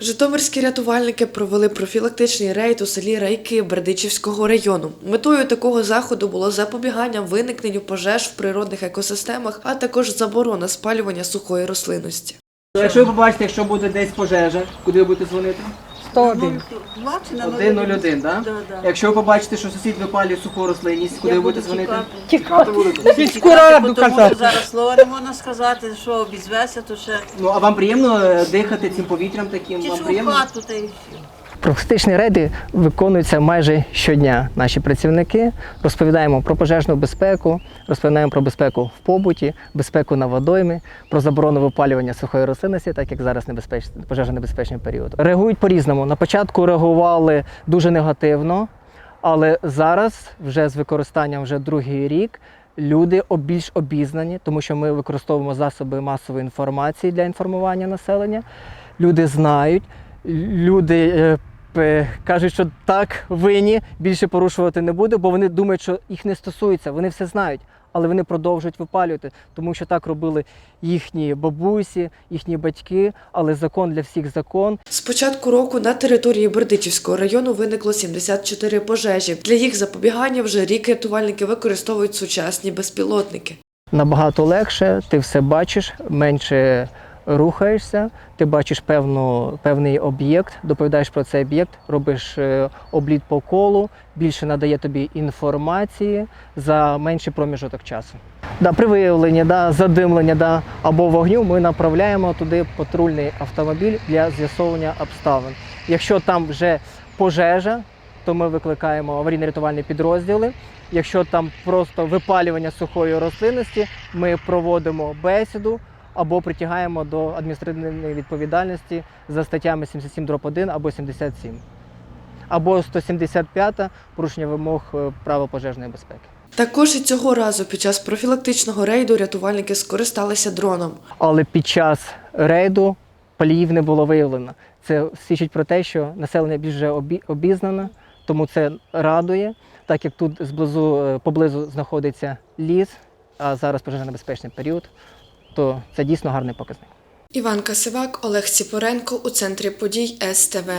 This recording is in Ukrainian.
Житомирські рятувальники провели профілактичний рейд у селі Райки Бердичівського району. Метою такого заходу було запобігання виникненню пожеж в природних екосистемах, а також заборона спалювання сухої рослинності. Якщо ви побачите, якщо буде десь пожежа, куди ви будете дзвонити? 101. 101, так? Да, да. Якщо ви побачите, що сусід випалює суху рослинність, куди ви будете дзвонити? Тікати. Сільську раду тому що казати. зараз слова не можна сказати, що обізвеся, то ще Ну а вам приємно е, дихати цим повітрям таким? Вам тічу в приємно? хату та й все. Профілактичні рейди виконуються майже щодня. Наші працівники розповідаємо про пожежну безпеку, розповідаємо про безпеку в побуті, безпеку на водоймі, про заборону випалювання сухої рослинності, так як зараз небезпеч... пожежно-небезпечний період. Реагують по-різному. На початку реагували дуже негативно, але зараз, вже з використанням вже другий рік, люди більш обізнані, тому що ми використовуємо засоби масової інформації для інформування населення. Люди знають, люди е, кажуть, що так винні більше порушувати не буде, бо вони думають, що їх не стосується, вони все знають. Але вони продовжують випалювати, тому що так робили їхні бабусі, їхні батьки. Але закон для всіх закон. З початку року на території Бердичівського району виникло 74 пожежі. Для їх запобігання вже рік рятувальники використовують сучасні безпілотники. Набагато легше, ти все бачиш, менше рухаєшся, ти бачиш певну, певний об'єкт, доповідаєш про цей об'єкт, робиш е, обліт по колу, більше надає тобі інформації за менший проміжок часу. Да, при виявленні да, задимлення да, або вогню ми направляємо туди патрульний автомобіль для з'ясовування обставин. Якщо там вже пожежа, то ми викликаємо аварійно-рятувальні підрозділи. Якщо там просто випалювання сухої рослинності, ми проводимо бесіду або притягаємо до адміністративної відповідальності за статтями 77 1 або 77. Або 175 порушення вимог е, правил пожежної безпеки. Також і цього разу під час профілактичного рейду рятувальники скористалися дроном. Але під час рейду паліїв не було виявлено. Це свідчить про те, що населення більш вже обі- обізнане, тому це радує, так як тут зблизу, е, поблизу знаходиться ліс, а зараз пожежно-небезпечний період, то це дійсно гарний показник. Іван Касивак, Олег Ціпоренко у центрі подій СТВ.